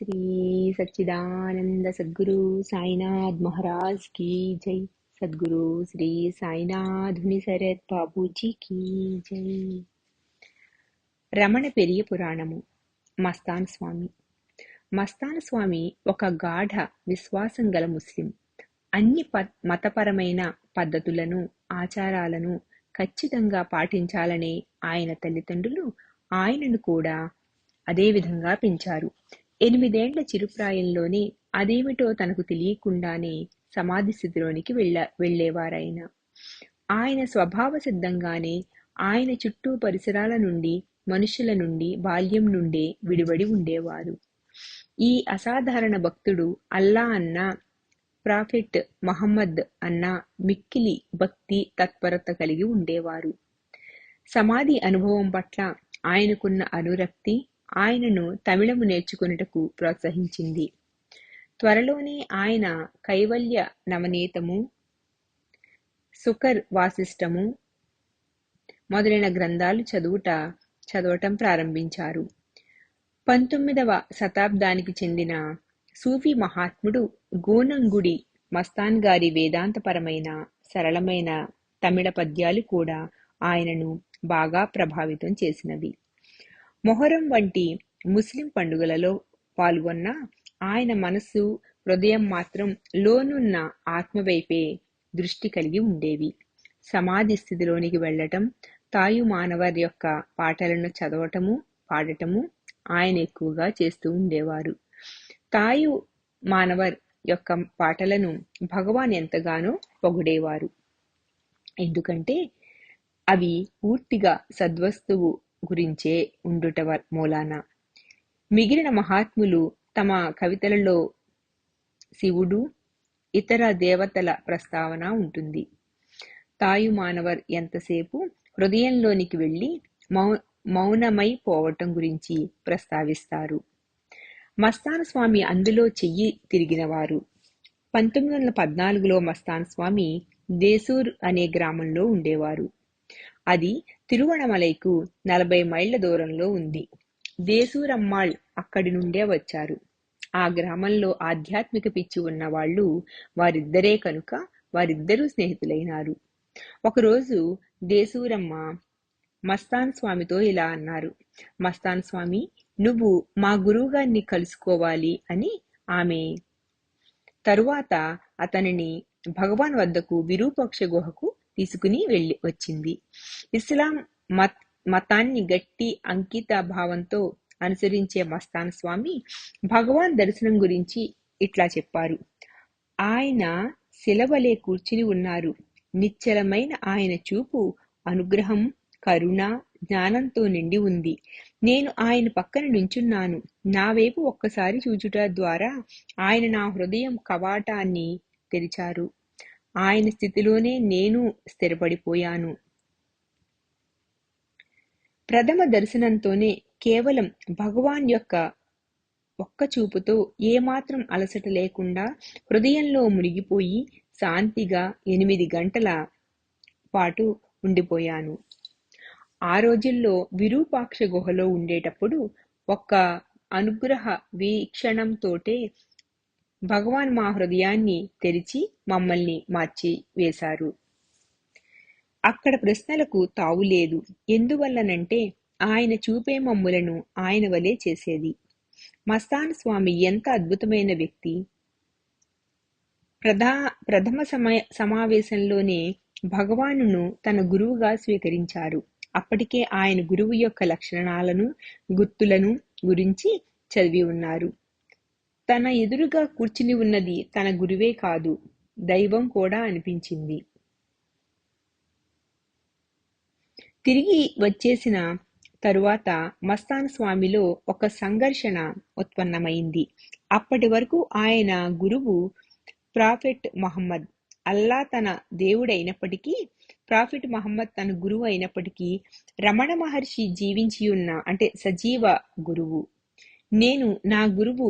శ్రీ సచ్చిదానంద సద్గురు సాయినాథ్ మహారాజ్ కీ జై. సద్గురు శ్రీ సాయినాథుని శరత్ బాబూజీ కీ జై. రమణ పెరియ పురాణము మస్తాన్ స్వామి. మస్తాన్ స్వామి ఒక గాఢ విశ్వాసం గల ముస్లిం. అన్ని ప మతపరమైన పద్ధతులను ఆచారాలను ఖచ్చితంగా పాటించాలనే ఆయన తల్లిదండ్రులు ఆయనను కూడా అదే విధంగా పెంచారు. ఎనిమిదేండ్ల చిరుప్రాయంలోనే అదేమిటో తనకు తెలియకుండానే సమాధి స్థితిలోనికి వెళ్ళ వెళ్ళేవారాయన. ఆయన స్వభావ సిద్ధంగానే ఆయన చుట్టూ పరిసరాల నుండి మనుషుల నుండి బాల్యం నుండే విడివడి ఉండేవారు. ఈ అసాధారణ భక్తుడు అల్లా అన్న ప్రాఫిట్ మహమ్మద్ అన్న మిక్కిలి భక్తి తత్పరత కలిగి ఉండేవారు. సమాధి అనుభవం పట్ల ఆయనకున్న అనురక్తి ఆయనను తమిళము నేర్చుకొనుటకు ప్రోత్సహించింది. త్వరలోనే ఆయన కైవల్య నవనీతము సుకర్ వాసిష్టము మొదలైన గ్రంథాలు చదువుట చదవటం ప్రారంభించారు. పంతొమ్మిదవ శతాబ్దానికి చెందిన సూఫీ మహాత్ముడు గోనంగుడి మస్తాన్ గారి వేదాంతపరమైన సరళమైన తమిళ పద్యాలు కూడా ఆయనను బాగా ప్రభావితం చేసినవి. మొహరం వంటి ముస్లిం పండుగలలో పాల్గొన్న ఆయన మనస్సు హృదయం మాత్రం లోనున్న ఆత్మవైపే దృష్టి కలిగి ఉండేవి. సమాధి స్థితిలోనికి వెళ్ళటం తాయు మానవర్ యొక్క పాటలను చదవటము పాడటము ఆయన ఎక్కువగా చేస్తూ ఉండేవారు. తాయు మానవర్ యొక్క పాటలను భగవాన్ ఎంతగానో పొగిడేవారు. ఎందుకంటే అవి పూర్తిగా సద్వస్తువు గురించే ఉండుట మూలాన. మిగిలిన మహాత్ములు తమ కవితలలో శివుడు ఇతర దేవతల ప్రస్తావన ఉంటుంది. తాయు మానవర్ ఎంతసేపు హృదయంలోనికి వెళ్ళి మౌ మౌనమై పోవటం గురించి ప్రస్తావిస్తారు. మస్తాన్ స్వామి అందులో చెయ్యి తిరిగినవారు. పంతొమ్మిది వందల పద్నాలుగులో మస్తాన్ స్వామి దేసూర్ అనే గ్రామంలో ఉండేవారు. అది తిరువణమలైకు నలభై మైళ్ళ దూరంలో ఉంది. దేశూరమ్మాళ్ అక్కడి నుండే వచ్చారు. ఆ గ్రామంలో ఆధ్యాత్మిక పిచ్చి ఉన్నవాళ్ళు వారిద్దరే కనుక వారిద్దరూ స్నేహితులైనారు. ఒకరోజు దేశూరమ్మ మస్తాన్ స్వామితో ఇలా అన్నారు. మస్తాన్ స్వామి నువ్వు మా గురువుగారిని కలుసుకోవాలి అని ఆమె తరువాత అతనిని భగవాన్ వద్దకు విరూపక్ష గుహకు తీసుకుని వెళ్ళి వచ్చింది. ఇస్లాం మత్ మతాన్ని గట్టి అంకిత భావంతో అనుసరించే మస్తాన్ స్వామి భగవాన్ దర్శనం గురించి ఇట్లా చెప్పారు. ఆయన శిలవలే కూర్చుని ఉన్నారు. నిశ్చలమైన ఆయన చూపు అనుగ్రహం కరుణ జ్ఞానంతో నిండి ఉంది. నేను ఆయన పక్కన నుంచున్నాను. నా వైపు ఒక్కసారి చూచుట ద్వారా ఆయన నా హృదయం కవాటాన్ని తెరిచారు. ఆయన స్థితిలోనే నేను స్థిరపడిపోయాను. ప్రథమ దర్శనంతోనే కేవలం భగవాన్ యొక్క ఒక్క చూపుతో ఏమాత్రం అలసట లేకుండా హృదయంలో మునిగిపోయి శాంతిగా ఎనిమిది గంటల పాటు ఉండిపోయాను. ఆ రోజుల్లో విరూపాక్ష గుహలో ఉండేటప్పుడు ఒక్క అనుగ్రహ వీక్షణంతోటే భగవాన్ మా హృదయాన్ని తెరిచి మమ్మల్ని మార్చి వేశారు అక్కడ ప్రశ్నలకు తావులేదు ఎందువల్లనంటే ఆయన చూపే మమ్ములను ఆయన వలె చేసేది. మస్తాన్ స్వామి ఎంత అద్భుతమైన వ్యక్తి. ప్రధా ప్రథమ సమయ సమావేశంలోనే భగవానును తన గురువుగా స్వీకరించారు. అప్పటికే ఆయన గురువు యొక్క లక్షణాలను గుర్తులను గురించి చదివి ఉన్నారు. తన ఎదురుగా కూర్చుని ఉన్నది తన గురువే కాదు. దైవం కూడా అనిపించింది. తిరిగి వచ్చేసిన తరువాత మస్తాన్ స్వామిలో ఒక సంఘర్షణ ఉత్పన్నమైంది. అప్పటి వరకు ఆయన గురువు ప్రాఫెట్ మహమ్మద్ అల్లా తన దేవుడైనప్పటికీ ప్రాఫిట్ మహమ్మద్ తన గురువు అయినప్పటికీ రమణ మహర్షి జీవించి ఉన్న అంటే సజీవ గురువు. నేను నా గురువు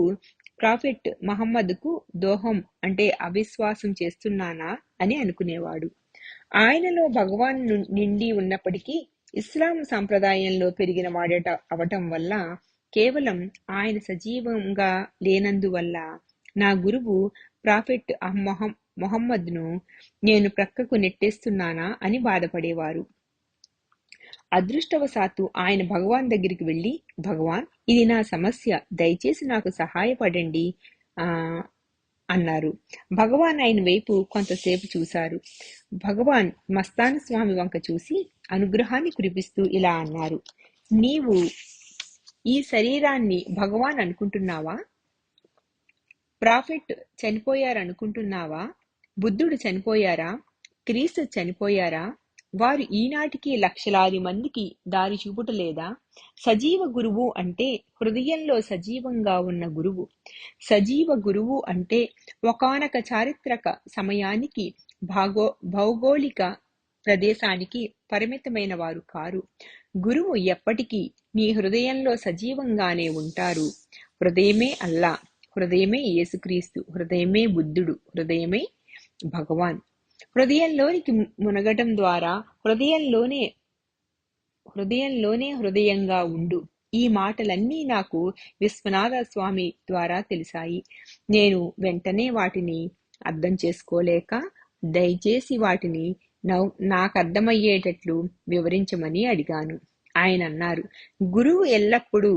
ప్రాఫెట్ మహమ్మద్కు దోహం అంటే అవిశ్వాసం చేస్తున్నానా అని అనుకునేవాడు. ఆయనలో భగవాన్ నిండి ఉన్నప్పటికీ ఇస్లాం సాంప్రదాయంలో పెరిగిన వాడట అవటం వల్ల కేవలం ఆయన సజీవంగా లేనందువల్ల నా గురువు ప్రాఫెట్ మొహమ్మద్ను నేను ప్రక్కకు నెట్టేస్తున్నానా అని బాధపడేవారు. అదృష్టవశాత్తు ఆయన భగవాన్ దగ్గరికి వెళ్ళి భగవాన్ ఇది నా సమస్య. దయచేసి నాకు సహాయపడండి. ఆ అన్నారు. భగవాన్ ఆయన వైపు కొంతసేపు చూశారు. భగవాన్ మస్తాన స్వామి వంక చూసి అనుగ్రహాన్ని కురిపిస్తూ ఇలా అన్నారు. నీవు ఈ శరీరాన్ని భగవాన్ అనుకుంటున్నావా? ప్రాఫిట్ చనిపోయారనుకుంటున్నావా? బుద్ధుడు చనిపోయారా? క్రీస్తు చనిపోయారా? వారు ఈనాటికి లక్షలాది మందికి దారి చూపుటలేదా? సజీవ గురువు అంటే హృదయంలో సజీవంగా ఉన్న గురువు. సజీవ గురువు అంటే ఒకానొక చారిత్రక సమయానికి భాగో భౌగోళిక ప్రదేశానికి పరిమితమైన వారు కారు. గురువు ఎప్పటికీ నీ హృదయంలో సజీవంగానే ఉంటారు. హృదయమే అల్లా హృదయమే యేసుక్రీస్తు హృదయమే బుద్ధుడు హృదయమే భగవాన్. హృదయంలోనికి మునగటం ద్వారా హృదయంలోనే హృదయంలోనే హృదయంగా ఉండు. ఈ మాటలన్నీ నాకు విశ్వనాథ స్వామి ద్వారా తెలిసాయి. నేను వెంటనే వాటిని అర్థం చేసుకోలేక దయచేసి వాటిని నాకు అర్థమయ్యేటట్లు వివరించమని అడిగాను. ఆయన అన్నారు గురువు ఎల్లప్పుడూ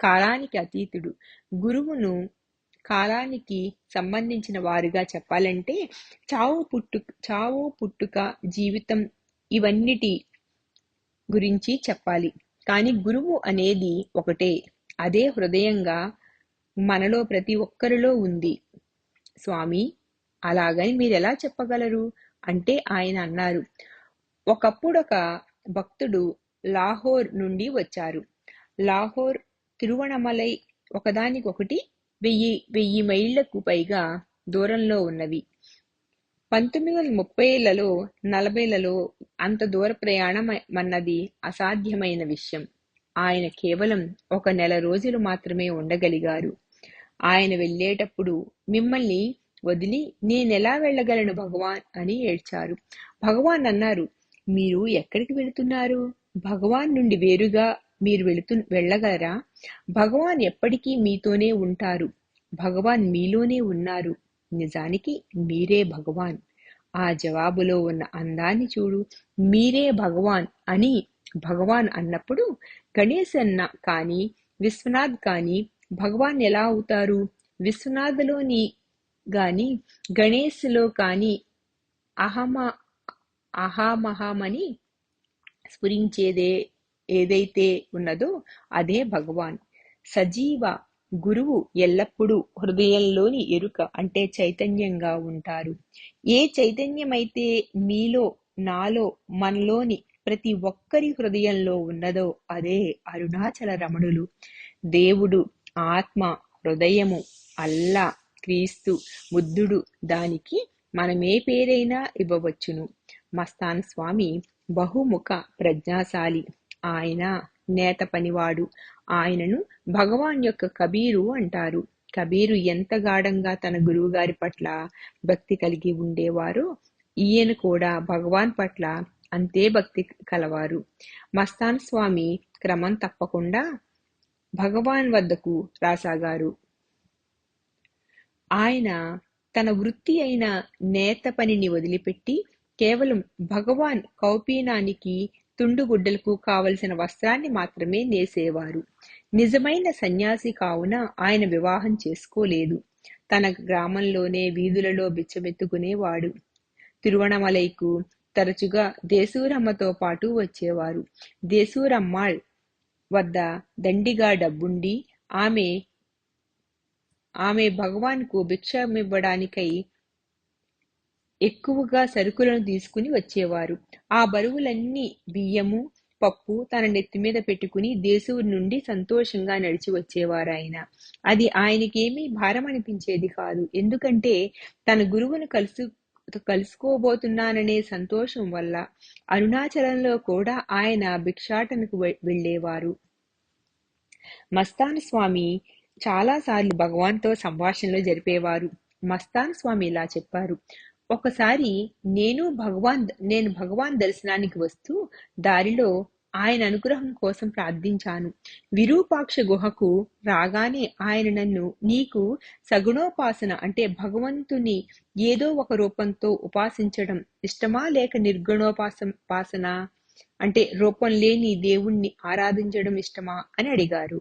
కాలానికి అతీతుడు. గురువును కాలానికి సంబంధించిన వారుగా చెప్పాలంటే చావు పుట్టు చావు పుట్టుక జీవితం ఇవన్నిటి గురించి చెప్పాలి. కానీ గురువు అనేది ఒకటే. అదే హృదయంగా మనలో ప్రతి ఒక్కరిలో ఉంది. స్వామి అలాగని మీరు ఎలా చెప్పగలరు? అంటే ఆయన అన్నారు. ఒకప్పుడు ఒక భక్తుడు లాహోర్ నుండి వచ్చారు. లాహోర్ తిరువణమలై ఒకదానికొకటి వెయ్యి వెయ్యి మైళ్ళకు పైగా దూరంలో ఉన్నవి. పంతొమ్మిది వందల ముప్పైలలో నలభైలలో అంత దూర ప్రయాణం అన్నది అసాధ్యమైన విషయం. ఆయన కేవలం ఒక నెల రోజులు మాత్రమే ఉండగలిగారు. ఆయన వెళ్ళేటప్పుడు మిమ్మల్ని వదిలి నేనెలా వెళ్ళగలను భగవాన్ అని ఏడ్చారు. భగవాన్ అన్నారు మీరు ఎక్కడికి వెళుతున్నారు? భగవాన్ నుండి వేరుగా మీరు వెళుతు వెళ్ళగలరా? భగవాన్ ఎప్పటికీ మీతోనే ఉంటారు. భగవాన్ మీలోనే ఉన్నారు. నిజానికి మీరే భగవాన్. ఆ జవాబులో ఉన్న అందాన్ని చూడు. మీరే భగవాన్ అని భగవాన్ అన్నప్పుడు గణేష్ అన్న కానీ విశ్వనాథ్ కానీ భగవాన్ ఎలా అవుతారు? విశ్వనాథ్లోని గాని గణేష్లో కానీ అహమ అహామహమని స్ఫురించేదే ఏదైతే ఉన్నదో అదే భగవాన్. సజీవ గురువు ఎల్లప్పుడూ హృదయంలోని ఎరుక అంటే చైతన్యంగా ఉంటారు. ఏ చైతన్యమైతే మీలో నాలో మనలోని ప్రతి ఒక్కరి హృదయంలో ఉన్నదో అదే అరుణాచల రమణులు. దేవుడు ఆత్మ హృదయము అల్లా క్రీస్తు బుద్ధుడు దానికి మనమే పేరైనా ఇవ్వవచ్చును. మస్తాన్ స్వామి బహుముఖ ప్రజ్ఞాశాలి. ఆయన నేత పనివాడు. ఆయనను భగవాన్ యొక్క కబీరు అంటారు. కబీరు ఎంత గాఢంగా తన గురువుగారి పట్ల భక్తి కలిగి ఉండేవారో ఈయన కూడా భగవాన్ పట్ల అంతే భక్తి కలవారు. మస్తాన్ స్వామి క్రమం తప్పకుండా భగవాన్ వద్దకు రాసాగారు. ఆయన తన వృత్తి అయిన నేత పనిని వదిలిపెట్టి కేవలం భగవాన్ కౌపీనానికి తుండుగుడ్డలకు కావలసిన వస్త్రాన్ని మాత్రమే నేసేవారు. నిజమైన సన్యాసి కావున ఆయన వివాహం చేసుకోలేదు. తన గ్రామంలోనే వీధులలో బిచ్చమెత్తుకునేవాడు. తిరువణమలైకు తరచుగా దేశూరమ్మతో పాటు వచ్చేవారు. దేశూరమ్మాళ్ వద్ద దండిగా డబ్బుండి ఆమె ఆమె భగవాన్కు భిక్షమివ్వడానికై ఎక్కువగా సరుకులను తీసుకుని వచ్చేవారు. ఆ బరువులన్నీ బియ్యము పప్పు తన నెత్తి మీద పెట్టుకుని దేశూరు నుండి సంతోషంగా నడిచి వచ్చేవారు ఆయన అది ఆయనకేమీ భారం అనిపించేది కాదు. ఎందుకంటే తన గురువును కలుసు కలుసుకోబోతున్నాననే సంతోషం వల్ల అరుణాచలంలో కూడా ఆయన భిక్షాటనకు వెళ్ళేవారు. మస్తాన్ స్వామి చాలాసార్లు భగవాన్తో సంభాషణలు జరిపేవారు. మస్తాన్ స్వామి ఇలా చెప్పారు. ఒకసారి నేను భగవాన్ నేను భగవాన్ దర్శనానికి వస్తూ దారిలో ఆయన అనుగ్రహం కోసం ప్రార్థించాను. విరూపాక్ష గుహకు రాగానే ఆయన నన్ను నీకు సగుణోపాసన అంటే భగవంతుని ఏదో ఒక రూపంతో ఉపాసించడం ఇష్టమా? లేక నిర్గుణోపాసన అంటే రూపం లేని దేవుణ్ణి ఆరాధించడం ఇష్టమా? అని అడిగారు.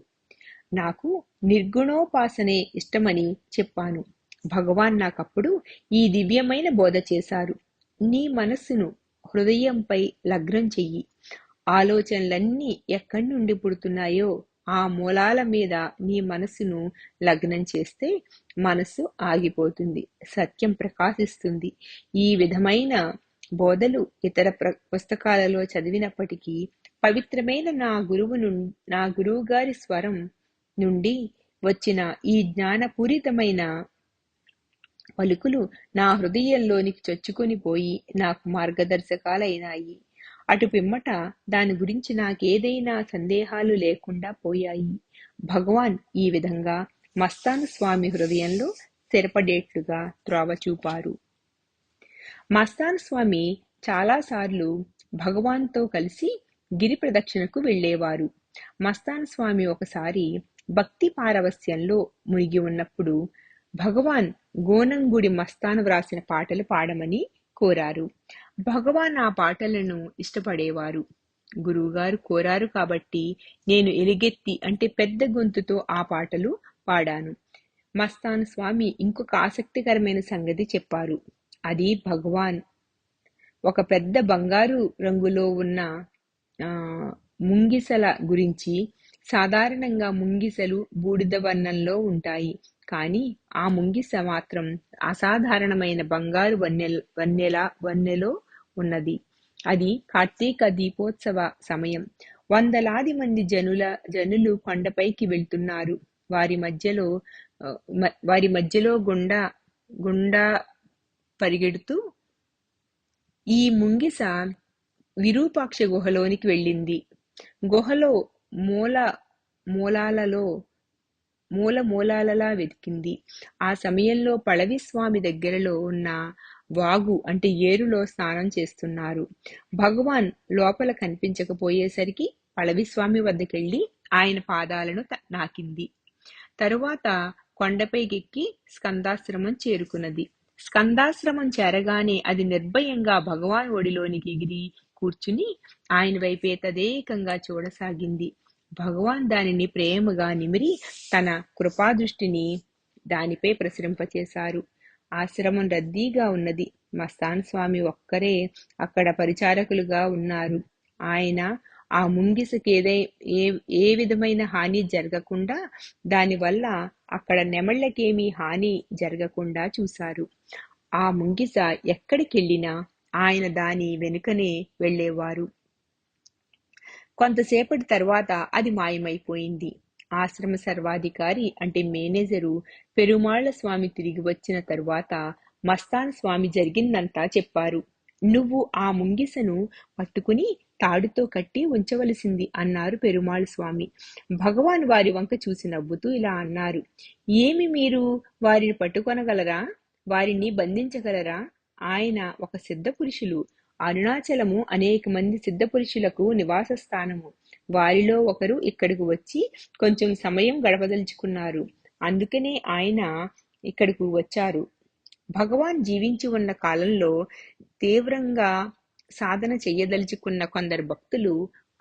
నాకు నిర్గుణోపాసనే ఇష్టమని చెప్పాను. భగవాన్ నాకప్పుడు ఈ దివ్యమైన బోధ చేశారు. నీ మనస్సును హృదయంపై లగ్నం చెయ్యి. ఆలోచనలన్నీ ఎక్కడి నుండి పుడుతున్నాయో ఆ మూలాల మీద నీ మనస్సును లగ్నం చేస్తే మనస్సు ఆగిపోతుంది సత్యం ప్రకాశిస్తుంది. ఈ విధమైన బోధలు ఇతర పుస్తకాలలో చదివినప్పటికీ పవిత్రమైన నా గురువు నా గురువు గారి స్వరం నుండి వచ్చిన ఈ జ్ఞానపూరితమైన పలుకులు నా హృదయంలోనికి చొచ్చుకొని పోయి నాకు మార్గదర్శకాలైనాయి. అటు పిమ్మట దాని గురించి నాకేదైనా సందేహాలు లేకుండా పోయాయి. భగవాన్ ఈ విధంగా మస్తాను స్వామి హృదయంలో స్థిరపడేట్లుగా త్రోవ చూపారు. మస్తాన్ స్వామి చాలాసార్లు భగవాన్తో కలిసి గిరి ప్రదక్షిణకు వెళ్ళేవారు. మస్తాన్ స్వామి ఒకసారి భక్తి పారవస్యంలో మునిగి ఉన్నప్పుడు భగవాన్ గోనంగుడి మస్తాన్ వ్రాసిన పాటలు పాడమని కోరారు. భగవాన్ ఆ పాటలను ఇష్టపడేవారు. గురువుగారు కోరారు కాబట్టి నేను ఎలుగెత్తి అంటే పెద్ద గొంతుతో ఆ పాటలు పాడాను. మస్తాన్ స్వామి ఇంకొక ఆసక్తికరమైన సంగతి చెప్పారు. అది భగవాన్ ఒక పెద్ద బంగారు రంగులో ఉన్న ముంగిసల గురించి. సాధారణంగా ముంగిసలు బూడిద వర్ణంలో ఉంటాయి. కానీ ఆ ముంగిస మాత్రం అసాధారణమైన బంగారు వన్నె వన్నెల వన్నెలో ఉన్నది. అది కార్తీక దీపోత్సవ సమయం. వందలాది మంది జనుల జనులు కొండపైకి వెళ్తున్నారు. వారి మధ్యలో వారి మధ్యలో గుండా గుండా పరిగెడుతూ ఈ ముంగిస విరూపాక్ష గుహలోనికి వెళ్ళింది. గుహలో మూల మూలాలలో మూల మూలాలలా వెతికింది. ఆ సమయంలో పళవిస్వామి దగ్గరలో ఉన్న వాగు అంటే ఏరులో స్నానం చేస్తున్నారు. భగవాన్ లోపల కనిపించకపోయేసరికి పళవిస్వామి వద్దకెళ్ళి ఆయన పాదాలను నాకింది. తరువాత కొండపైకెక్కి స్కందాశ్రమం చేరుకున్నది. స్కందాశ్రమం చేరగానే అది నిర్భయంగా భగవాన్ ఒడిలోనికి ఎగిరి కూర్చుని ఆయన వైపే తదేకంగా చూడసాగింది. భగవాన్ దానిని ప్రేమగా నిమిరి తన కృపాదృష్టిని దానిపై ప్రసరింపచేశారు. ఆశ్రమం రద్దీగా ఉన్నది. మస్తాన్ స్వామి ఒక్కరే అక్కడ పరిచారకులుగా ఉన్నారు. ఆయన ఆ ముంగిసకి ఏదై ఏ ఏ విధమైన హాని జరగకుండా దానివల్ల అక్కడ నెమళ్ళకేమీ హాని జరగకుండా చూశారు. ఆ ముంగిస ఎక్కడికెళ్ళినా ఆయన దాని వెనుకనే వెళ్ళేవారు. కొంతసేపటి తర్వాత అది మాయమైపోయింది. ఆశ్రమ సర్వాధికారి అంటే మేనేజరు పెరుమాళ్ళ స్వామి తిరిగి వచ్చిన తరువాత మస్తాన్ స్వామి జరిగిందంతా చెప్పారు. నువ్వు ఆ ముంగిసను పట్టుకుని తాడుతో కట్టి ఉంచవలసింది అన్నారు పెరుమాళ్ స్వామి. భగవాన్ వారి వంక చూసి నవ్వుతూ ఇలా అన్నారు. ఏమి మీరు వారిని పట్టుకొనగలరా? వారిని బంధించగలరా? ఆయన ఒక సిద్ధ పురుషులు. అరుణాచలము అనేక మంది సిద్ధపురుషులకు నివాస స్థానము. వారిలో ఒకరు ఇక్కడికి వచ్చి కొంచెం సమయం గడపదలుచుకున్నారు. అందుకనే ఆయన ఇక్కడికి వచ్చారు. భగవాన్ జీవించి ఉన్న కాలంలో తీవ్రంగా సాధన చెయ్యదలుచుకున్న కొందరు భక్తులు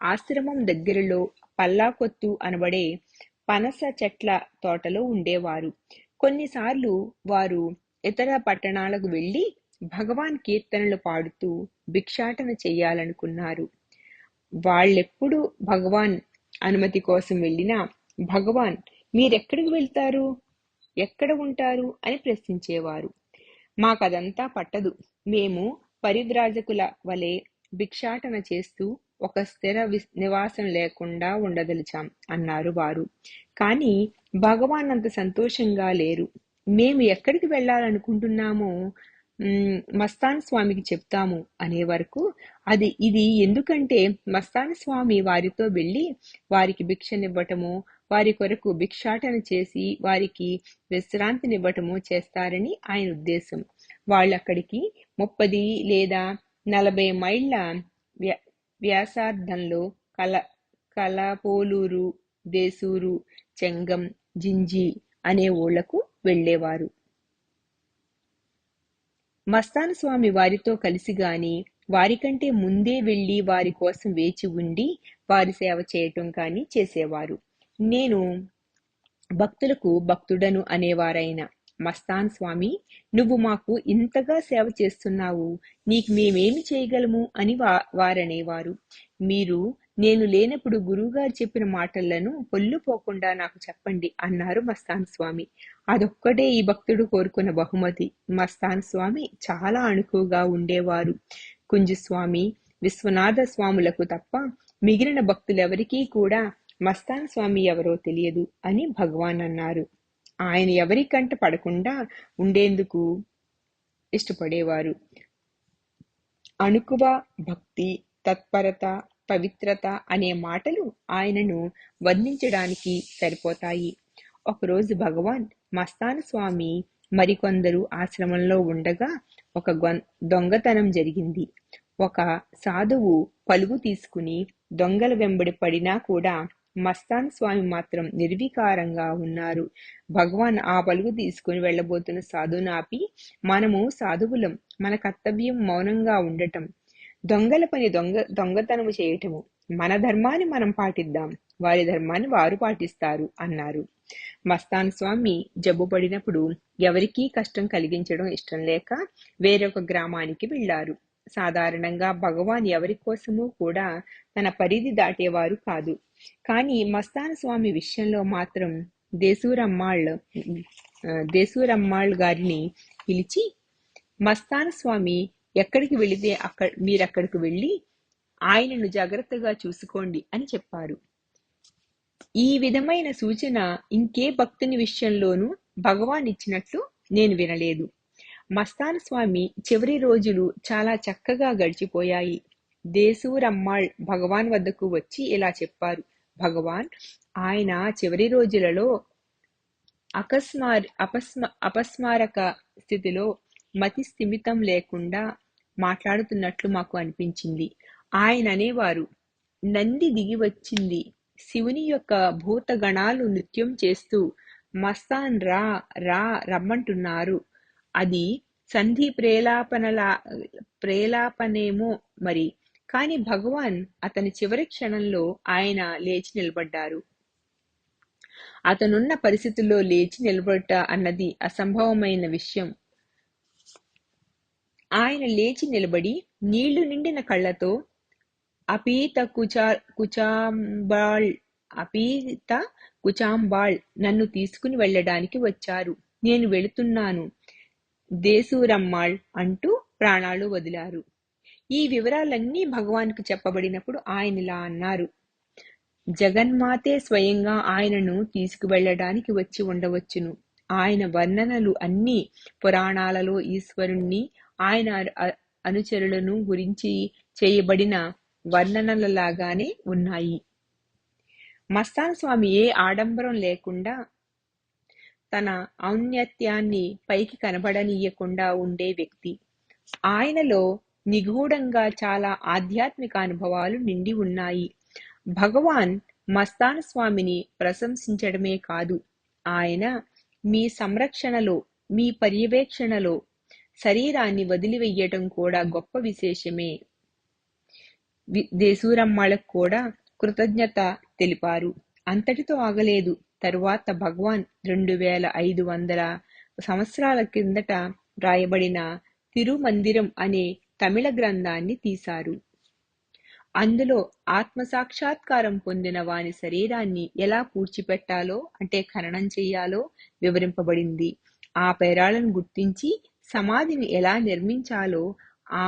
ఆశ్రమం దగ్గరలో పల్లాకొత్తు అనబడే పనస చెట్ల తోటలో ఉండేవారు. కొన్నిసార్లు వారు ఇతర పట్టణాలకు వెళ్ళి భగవాన్ కీర్తనలు పాడుతూ భిక్షాటన చెయ్యాలనుకున్నారు. వాళ్ళెప్పుడు భగవాన్ అనుమతి కోసం వెళ్ళినా భగవాన్ మీరెక్కడికి వెళ్తారు? ఎక్కడ ఉంటారు? అని ప్రశ్నించేవారు. మాకదంతా పట్టదు. మేము పరివ్రాజకుల వలె భిక్షాటన చేస్తూ ఒక స్థిర నివాసం లేకుండా ఉండదలిచాం అన్నారు వారు. కానీ భగవాన్ అంత సంతోషంగా లేరు. మేము ఎక్కడికి వెళ్ళాలనుకుంటున్నామో మస్తాన్ స్వామికి చెప్తాము అనే వరకు అది ఇది ఎందుకంటే మస్తాన్ స్వామి వారితో వెళ్ళి వారికి భిక్షనివ్వటము వారి కొరకు భిక్షాటన చేసి వారికి విశ్రాంతినివ్వటము చేస్తారని ఆయన ఉద్దేశం. వాళ్ళక్కడికి ముప్పది లేదా నలభై మైళ్ళ వ్యాసార్థంలో కల కలపోలూరు దేశూరు చెంగం జింజి అనే ఊళ్ళకు వెళ్ళేవారు. మస్తానస్వామి వారితో కలిసిగాని వారికంటే ముందే వెళ్ళి వారి కోసం వేచి ఉండి వారి సేవ చేయటం కానీ చేసేవారు. నేను భక్తులకు భక్తుడను అనేవారైన. మస్తాన్ స్వామి నువ్వు మాకు ఇంతగా సేవ చేస్తున్నావు నీకు మేమేమి చేయగలము? అని వా వారనేవారు. మీరు నేను లేనప్పుడు గురువుగారు చెప్పిన మాటలను పొల్లుపోకుండా నాకు చెప్పండి అన్నారు మస్తాన్ స్వామి. అదొక్కటే ఈ భక్తుడు కోరుకున్న బహుమతి. మస్తాన్ స్వామి చాలా అణుకుగా ఉండేవారు. కుంజుస్వామి విశ్వనాథ స్వాములకు తప్ప మిగిలిన భక్తులెవరికీ కూడా మస్తాన్ స్వామి ఎవరో తెలియదు అని భగవాన్ అన్నారు. ఆయన ఎవరి కంట పడకుండా ఉండేందుకు ఇష్టపడేవారు. అణుకువ భక్తి తత్పరత పవిత్రత అనే మాటలు ఆయనను వర్ణించడానికి సరిపోతాయి. ఒకరోజు భగవాన్ మస్తాన స్వామి మరికొందరు ఆశ్రమంలో ఉండగా ఒక గొం- దొంగతనం జరిగింది. ఒక సాధువు పలుగు తీసుకుని దొంగల వెంబడి పడినా కూడా మస్తాన్ స్వామి మాత్రం నిర్వికారంగా ఉన్నారు. భగవాన్ ఆ పలుగు తీసుకుని వెళ్ళబోతున్న సాధువును ఆపి మనము సాధువులం మన కర్తవ్యం మౌనంగా ఉండటం దొంగల పని దొంగ దొంగతనము చేయటము మన ధర్మాన్ని మనం పాటిద్దాం వారి ధర్మాన్ని వారు పాటిస్తారు అన్నారు. మస్తాన్ స్వామి జబ్బు పడినప్పుడు ఎవరికీ కష్టం కలిగించడం ఇష్టం లేక వేరొక గ్రామానికి వెళ్ళారు సాధారణంగా భగవాన్ ఎవరి కోసమూ కూడా తన పరిధి దాటేవారు కాదు. కానీ మస్తాన స్వామి విషయంలో మాత్రం దేశూరమ్మాళ్ ఆ, దేశూరమ్మాళ్ గారిని పిలిచి మస్తాన స్వామి ఎక్కడికి వెళితే అక్కడ మీరక్కడికి వెళ్ళి ఆయనను జాగ్రత్తగా చూసుకోండి అని చెప్పారు. ఈ విధమైన సూచన ఇంకే భక్తుని విషయంలోనూ భగవాన్ ఇచ్చినట్లు నేను వినలేదు. మస్తాన్ స్వామి చివరి రోజులు చాలా చక్కగా గడిచిపోయాయి. దేశూరమ్మాళ్ భగవాన్ వద్దకు వచ్చి ఇలా చెప్పారు. భగవాన్ ఆయన చివరి రోజులలో అకస్మార్ అపస్మ అపస్మారక స్థితిలో మతి స్థిమితం లేకుండా మాట్లాడుతున్నట్లు మాకు అనిపించింది. ఆయన అనేవారు నంది దిగి వచ్చింది. శివుని యొక్క భూతగణాలు నృత్యం చేస్తూ మస్తాన్ రా రా రమ్మంటున్నారు. అది సంధి ప్రేలాపనలా ప్రేలాపనేమో మరి కాని భగవాన్ అతని చివరి క్షణంలో ఆయన లేచి నిలబడ్డారు. అతనున్న పరిస్థితుల్లో లేచి నిలబడట అన్నది అసంభవమైన విషయం. ఆయన లేచి నిలబడి నీళ్ళు నిండిన కళ్ళతో అపీత కుచా కుచాంబాళ్ అపీత కుచాంబాళ్ నన్ను తీసుకుని వెళ్ళడానికి వచ్చారు. నేను వెళుతున్నాను దేశూరమ్మాళ్ అంటూ ప్రాణాలు వదిలారు. ఈ వివరాలన్నీ భగవాన్కు చెప్పబడినప్పుడు ఆయన ఇలా అన్నారు. జగన్మాతే స్వయంగా ఆయనను తీసుకువెళ్ళడానికి వచ్చి ఉండవచ్చును. ఆయన వర్ణనలు అన్ని పురాణాలలో ఈశ్వరుణ్ణి ఆయన అనుచరులను గురించి చేయబడిన వర్ణనలలాగానే ఉన్నాయి. మస్తాన్ స్వామి ఏ ఆడంబరం లేకుండా తన ఔన్నత్యాన్ని పైకి కనబడనీయకుండా ఉండే వ్యక్తి. ఆయనలో నిగూఢంగా చాలా ఆధ్యాత్మిక అనుభవాలు నిండి ఉన్నాయి. భగవాన్ మస్తాన్ స్వామిని ప్రశంసించడమే కాదు ఆయన మీ సంరక్షణలో మీ పర్యవేక్షణలో శరీరాన్ని వదిలివెయ్యటం కూడా గొప్ప విశేషమే. దేశూరమ్మలకు కూడా కృతజ్ఞత తెలిపారు. అంతటితో ఆగలేదు. తరువాత భగవాన్ రెండు వేల ఐదు వందల సంవత్సరాల కిందట వ్రాయబడిన తిరుమందిరం అనే తమిళ గ్రంథాన్ని తీశారు. అందులో ఆత్మ సాక్షాత్కారం పొందిన వాని శరీరాన్ని ఎలా పూడ్చిపెట్టాలో అంటే ఖననం చేయాలో వివరింపబడింది. ఆ పేరాలను గుర్తించి సమాధిని ఎలా నిర్మించాలో ఆ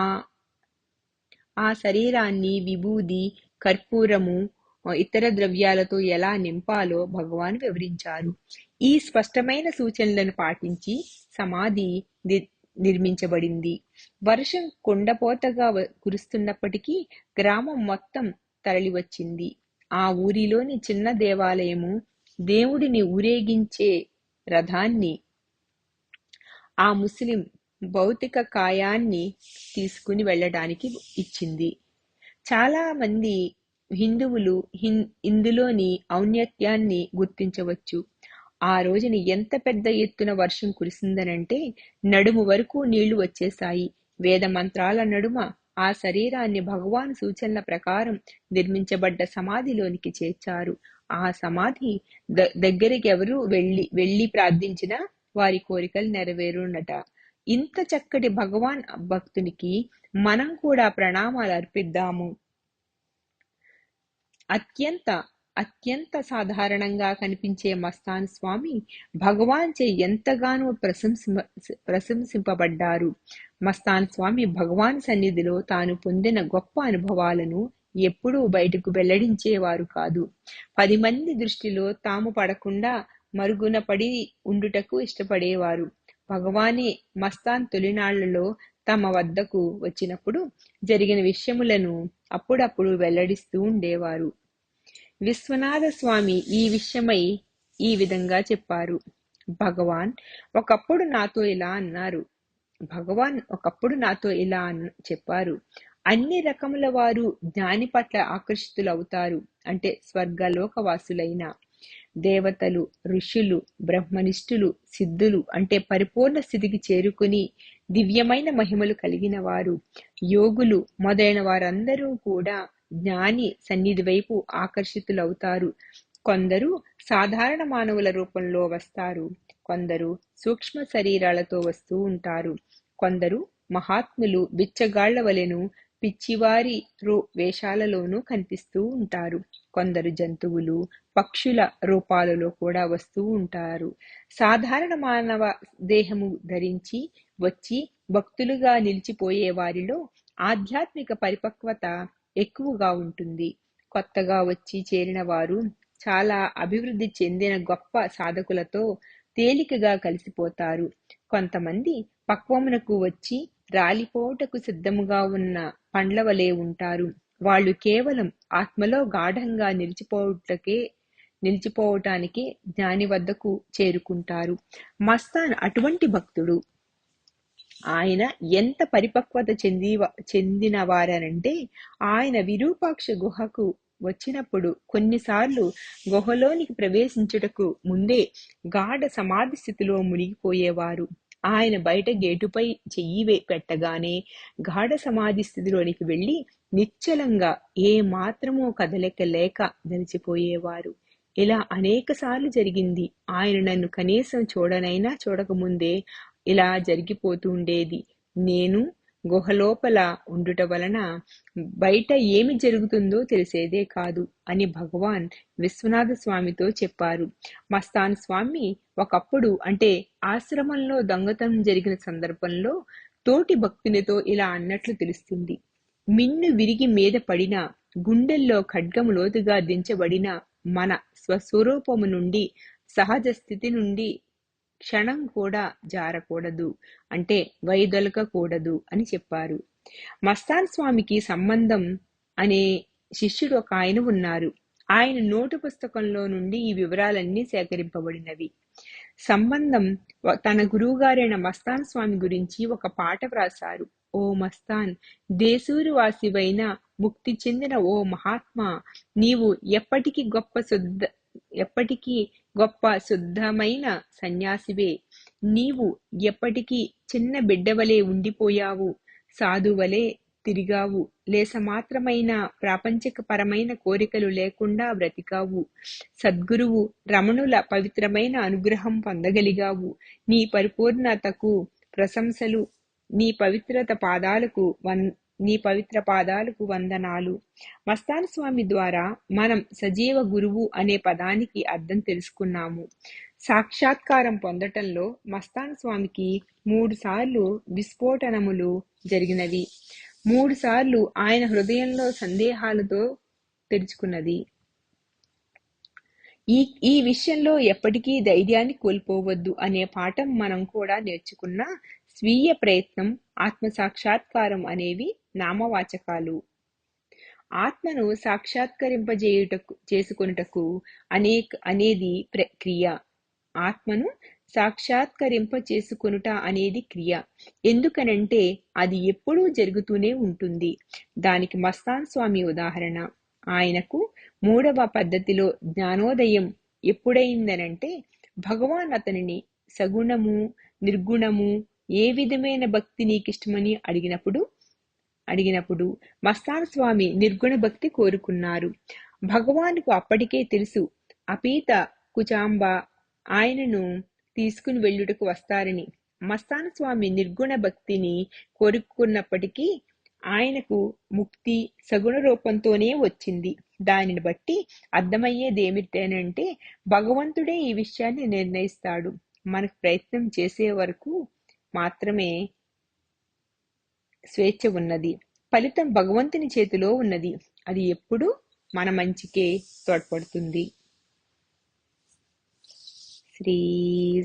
ఆ శరీరాన్ని విభూది కర్పూరము ఇతర ద్రవ్యాలతో ఎలా నింపాలో భగవాన్ వివరించారు. ఈ స్పష్టమైన సూచనలను పాటించి సమాధి నిర్మించబడింది. వర్షం కొండపోతగా కురుస్తున్నప్పటికీ గ్రామం మొత్తం తరలివచ్చింది. ఆ ఊరిలోని చిన్న దేవాలయము దేవుడిని ఊరేగించే రథాన్ని ఆ ముస్లిం భౌతిక కాయాన్ని తీసుకుని వెళ్ళడానికి ఇచ్చింది. చాలా మంది హిందువులు ఇందులోని ఔన్నత్యాన్ని గుర్తించవచ్చు. ఆ రోజున ఎంత పెద్ద ఎత్తున వర్షం కురిసిందనంటే నడుము వరకు నీళ్ళు వచ్చేశాయి. వేద మంత్రాల నడుమ ఆ శరీరాన్ని భగవాన్ సూచనల ప్రకారం నిర్మించబడ్డ సమాధిలోనికి చేర్చారు. ఆ సమాధి ద- దగ్గరికి ఎవరు వెళ్ళి వెళ్ళి ప్రార్థించినా వారి కోరికలు నెరవేరునట. ఇంత చక్కటి భగవాన్ భక్తునికి మనం కూడా ప్రణామాలు అర్పిద్దాము. అత్యంత అత్యంత సాధారణంగా కనిపించే మస్తాన్ స్వామి భగవాన్ చే ఎంతగానో ప్రశంసింప ప్రశంసింపబడ్డారు. మస్తాన్ స్వామి భగవాన్ సన్నిధిలో తాను పొందిన గొప్ప అనుభవాలను ఎప్పుడూ బయటకు వెల్లడించేవారు కాదు. పది మంది దృష్టిలో తాము పడకుండా మరుగున పడి ఉండుటకు ఇష్టపడేవారు. భగవానే మస్తాన్ తొలినాళ్ళలో తమ వద్దకు వచ్చినప్పుడు జరిగిన విషయములను అప్పుడప్పుడు వెల్లడిస్తూ ఉండేవారు. విశ్వనాథ స్వామి ఈ విషయమై ఈ విధంగా చెప్పారు. భగవాన్ ఒకప్పుడు నాతో ఇలా అన్నారు. భగవాన్ ఒకప్పుడు నాతో ఇలా అన్- చెప్పారు. అన్ని రకముల వారు జ్ఞాని పట్ల ఆకర్షితులవుతారు. అంటే స్వర్గలోకవాసులైన దేవతలు ఋషులు బ్రహ్మనిష్ఠులు సిద్ధులు అంటే పరిపూర్ణ స్థితికి చేరుకుని దివ్యమైన మహిమలు కలిగిన వారు. యోగులు మొదలైన వారందరూ కూడా జ్ఞాని సన్నిధి వైపు ఆకర్షితులవుతారు. కొందరు సాధారణ మానవుల రూపంలో వస్తారు. కొందరు సూక్ష్మ శరీరాలతో వస్తూ ఉంటారు. కొందరు మహాత్ములు బిచ్చగాళ్ళ వలెను పిచ్చివారి రూ వేషాలలోనూ కనిపిస్తూ ఉంటారు. కొందరు జంతువులు పక్షుల రూపాలలో కూడా వస్తూ ఉంటారు. సాధారణ మానవ దేహము ధరించి వచ్చి భక్తులుగా నిలిచిపోయే వారిలో ఆధ్యాత్మిక పరిపక్వత ఎక్కువగా ఉంటుంది. కొత్తగా వచ్చి చేరిన వారు చాలా అభివృద్ధి చెందిన గొప్ప సాధకులతో తేలికగా కలిసిపోతారు. కొంతమంది పక్వమునకు వచ్చి రాలిపోవుటకు సిద్ధముగా ఉన్న పండ్ల వలె ఉంటారు. వాళ్ళు కేవలం ఆత్మలో గాఢంగా నిలిచిపోవుటకే నిలిచిపోవటానికి జ్ఞాని వద్దకు చేరుకుంటారు. మస్తాన్ అటువంటి భక్తుడు. ఆయన ఎంత పరిపక్వత చెంది చెందినవారనంటే ఆయన విరూపాక్ష గుహకు వచ్చినప్పుడు కొన్నిసార్లు గుహలోనికి ప్రవేశించుటకు ముందే గాఢ సమాధి స్థితిలో మునిగిపోయేవారు. ఆయన బయట గేటుపై చెయ్యి వే- పెట్టగానే గాఢ సమాధి స్థితిలోనికి వెళ్ళి నిశ్చలంగా ఏ మాత్రమూ కదలిక లేక నిలిచిపోయేవారు. ఇలా అనేక సార్లు జరిగింది. ఆయన నన్ను కనీసం చూడనైనా చూడకముందే ఇలా జరిగిపోతూ ఉండేది నేను గుహలోపల ఉండుట వలన బయట ఏమి జరుగుతుందో తెలిసేదే కాదు అని భగవాన్ విశ్వనాథ స్వామితో చెప్పారు. మస్తాన్ స్వామి ఒకప్పుడు అంటే ఆశ్రమంలో దొంగతనం జరిగిన సందర్భంలో తోటి భక్తునితో ఇలా అన్నట్లు తెలుస్తుంది. మిన్ను విరిగి మీద పడిన గుండెల్లో ఖడ్గము లోతుగా దించబడిన మన స్వస్వరూపము నుండి సహజ స్థితి నుండి క్షణం కూడా జారకూడదు. అంటే వైదొలకకూడదు అని చెప్పారు. మస్తాన్ స్వామికి సంబంధం అనే శిష్యుడు ఒక ఆయన ఉన్నారు. ఆయన నోటు పుస్తకంలో నుండి ఈ వివరాలన్నీ సేకరింపబడినవి. సంబంధం తన గురువుగారైన మస్తాన్ స్వామి గురించి ఒక పాట వ్రాసారు ఓ మస్తాన్ దేశూరు వాసివైన ముక్తి చెందిన ఓ మహాత్మా నీవు ఎప్పటికీ గొప్ప శుద్ధ ఎప్పటికీ గొప్ప శుద్ధమైన సన్యాసివే. నీవు ఎప్పటికీ చిన్న బిడ్డవలే ఉండిపోయావు. సాధువలే తిరిగావు. లేస మాత్రమైన ప్రాపంచిక పరమైన కోరికలు లేకుండా బ్రతికావు. సద్గురువు రమణుల పవిత్రమైన అనుగ్రహం పొందగలిగావు. నీ పరిపూర్ణతకు ప్రశంసలు నీ పవిత్రత పాదాలకు వన్ నీ పవిత్ర పాదాలకు వందనాలు. మస్తాన్ స్వామి ద్వారా మనం సజీవ గురువు అనే పదానికి అర్థం తెలుసుకున్నాము. సాక్షాత్కారం పొందటంలో మస్తాన్ స్వామికి మూడు సార్లు విస్ఫోటనములు జరిగినవి. మూడు సార్లు ఆయన హృదయంలో సందేహాలతో తెరుచుకున్నది. ఈ ఈ విషయంలో ఎప్పటికీ ధైర్యాన్ని కోల్పోవద్దు అనే పాఠం మనం కూడా నేర్చుకున్న స్వీయ ప్రయత్నం ఆత్మ సాక్షాత్కారం అనేవి నామవాచకాలు. ఆత్మను సాక్షాత్కరింపజేయుటకు చేసుకొనుటకు అనేక అనేది ప్రక్రియ ఆత్మను సాక్షాత్కరింప చేసుకొనుట అనేది క్రియ. ఎందుకనంటే అది ఎప్పుడూ జరుగుతూనే ఉంటుంది. దానికి మస్తాన్ స్వామి ఉదాహరణ. ఆయనకు మూడవ పద్ధతిలో జ్ఞానోదయం ఎప్పుడైందనంటే భగవాన్ అతనిని సగుణము నిర్గుణము ఏ విధమైన భక్తి నీకిష్టమని అడిగినప్పుడు అడిగినప్పుడు మస్తాన స్వామి నిర్గుణ భక్తి కోరుకున్నారు. భగవానుకు అప్పటికే తెలుసు అపీత కుచాంబ ఆయనను తీసుకుని వెళ్ళుటకు వస్తారని. మస్తాన స్వామి నిర్గుణ భక్తిని కోరుకున్నప్పటికీ ఆయనకు ముక్తి సగుణ రూపంతోనే వచ్చింది. దానిని బట్టి అర్థమయ్యేది ఏమిటంటే భగవంతుడే ఈ విషయాన్ని నిర్ణయిస్తాడు. మనకు ప్రయత్నం చేసే వరకు మాత్రమే స్వేచ్ఛ ఉన్నది. ఫలితం భగవంతుని చేతిలో ఉన్నది. అది ఎప్పుడు మన మంచికే తోడ్పడుతుంది. శ్రీ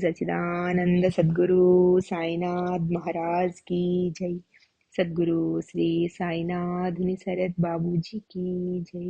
సచిదానంద సద్గురు సాయినాథ్ మహారాజ్కి జై. సద్గురు శ్రీ సాయినాథుని శరత్ బాబూజీ కి జై.